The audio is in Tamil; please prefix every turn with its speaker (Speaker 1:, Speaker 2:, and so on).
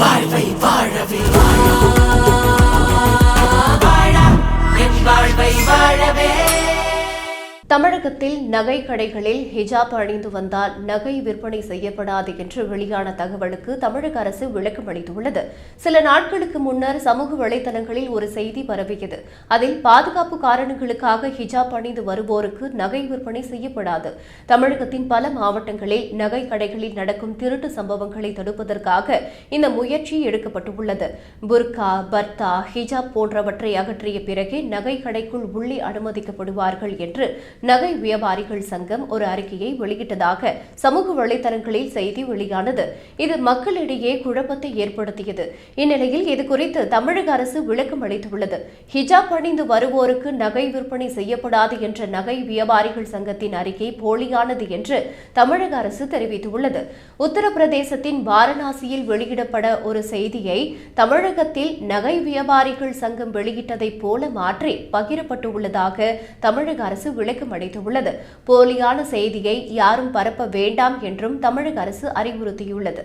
Speaker 1: வாழ்வை வாழவே வாழா. என் வாழ்வை வாழவே
Speaker 2: தமிழகத்தில் நகை கடைகளில் ஹிஜாப் அணிந்து வந்தால் நகை விற்பனை செய்யப்படாது என்று வெளியான தகவலுக்கு தமிழக அரசு விளக்கம் அளித்துள்ளது. சில நாட்களுக்கு முன்னர் சமூக வலைதளங்களில் ஒரு செய்தி பரவியது. அதில் பாதுகாப்பு காரணங்களுக்காக ஹிஜாப் அணிந்து வருவோருக்கு நகை விற்பனை செய்யப்படாது. தமிழகத்தின் பல மாவட்டங்களில் நகை கடைகளில் நடக்கும் திருட்டு சம்பவங்களை தடுப்பதற்காக இந்த முயற்சி எடுக்கப்பட்டுள்ளது. புர்கா பர்தா ஹிஜாப் போன்றவற்றை அகற்றிய பிறகே நகை கடைக்குள் உள்ளே அனுமதிக்கப்படுவார்கள் என்று நகை வியாபாரிகள் சங்கம் ஒரு அறிக்கையை வெளியிட்டதாக சமூக வலைதளங்களில் செய்தி வெளியானது. இது மக்களிடையே குழப்பத்தை ஏற்படுத்தியது. இந்நிலையில் இதுகுறித்து தமிழக அரசு விளக்கம் அளித்துள்ளது. ஹிஜாப் அணிந்து வருவோருக்கு நகை விற்பனை செய்யப்படாது என்ற நகை வியாபாரிகள் சங்கத்தின் அறிக்கை போலியானது என்று தமிழக அரசு தெரிவித்துள்ளது. உத்தரப்பிரதேசத்தின் வாரணாசியில் வெளியிடப்பட ஒரு செய்தியை தமிழகத்தில் நகை வியாபாரிகள் சங்கம் வெளியிட்டதைப் போல மாற்றி பகிரப்பட்டுள்ளதாக தமிழக அரசு விளக்கம் அளித்துள்ளது போலியான செய்தியை யாரும் பரப்ப வேண்டாம் என்றும் தமிழக அரசு அறிவுறுத்தியுள்ளது.